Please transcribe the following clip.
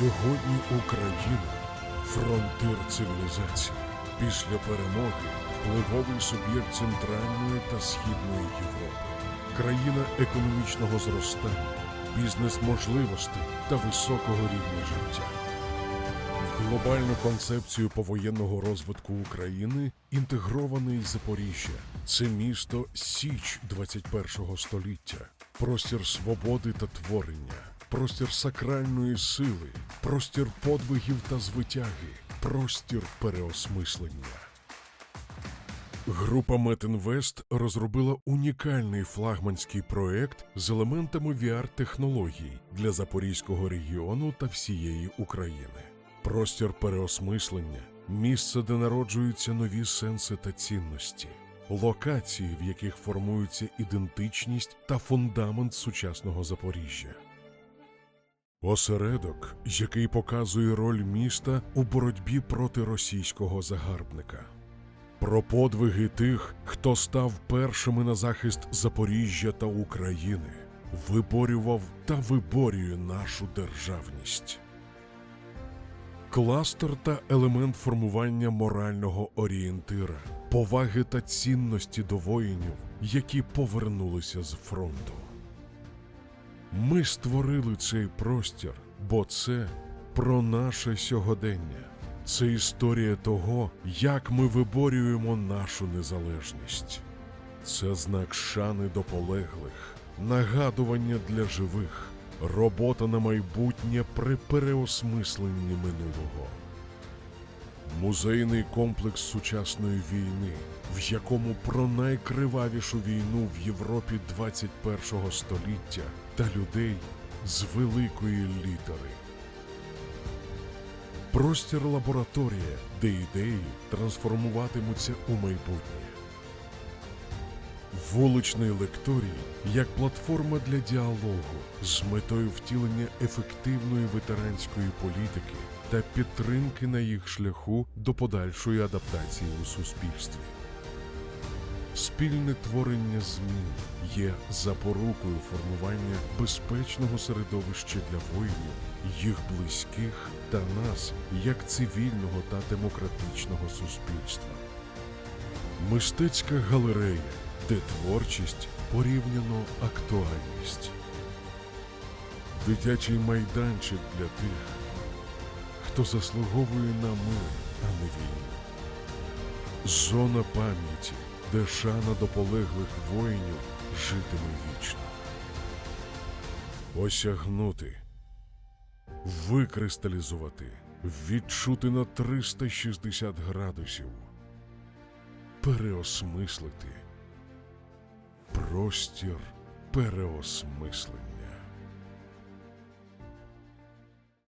Сьогодні Україна фронтир цивілізації. Після перемоги впливовий суб'єкт Центральної та Східної Європи, країна економічного зростання, бізнес-можливостей та високого рівня життя. Глобальну концепцію повоєнного розвитку України інтегроване й Запоріжжя. Це місто Січ 21-го століття, простір свободи та творення, простір сакральної сили, простір подвигів та звитяги, простір переосмислення. Група Метінвест розробила унікальний флагманський проект з елементами VR-технологій для Запорізького регіону та всієї України. Простір переосмислення, місце, де народжуються нові сенси та цінності, локації, в яких формується ідентичність та фундамент сучасного Запоріжжя. Осередок, який показує роль міста у боротьбі проти російського загарбника. Про подвиги тих, хто став першими на захист Запоріжжя та України, виборював та виборює нашу державність. Кластер та елемент формування морального орієнтира, поваги та цінності до воїнів, які повернулися з фронту. Ми створили цей простір, бо це про наше сьогодення. Це історія того, як ми виборюємо нашу незалежність. Це знак шани до полеглих, нагадування для живих, робота на майбутнє при переосмисленні минулого. Музейний комплекс сучасної війни, в якому про найкривавішу війну в Європі 21-го століття та людей з великої літери. Простір лабораторія, де ідеї трансформуватимуться у майбутнє. Вуличний лекторій як платформа для діалогу з метою втілення ефективної ветеранської політики та підтримки на їх шляху до подальшої адаптації у суспільстві. Спільне творення змін є запорукою формування безпечного середовища для воїнів, їх близьких та нас як цивільного та демократичного суспільства. Мистецька галерея, де творчість порівняно актуальність. Дитячий майданчик для тих, хто заслуговує на мир, а не війну. Зона пам'яті, де шана до полеглих воїнів житиме вічно. Осягнути, викристалізувати, відчути на 360 градусів, переосмислити. Простір переосмислення.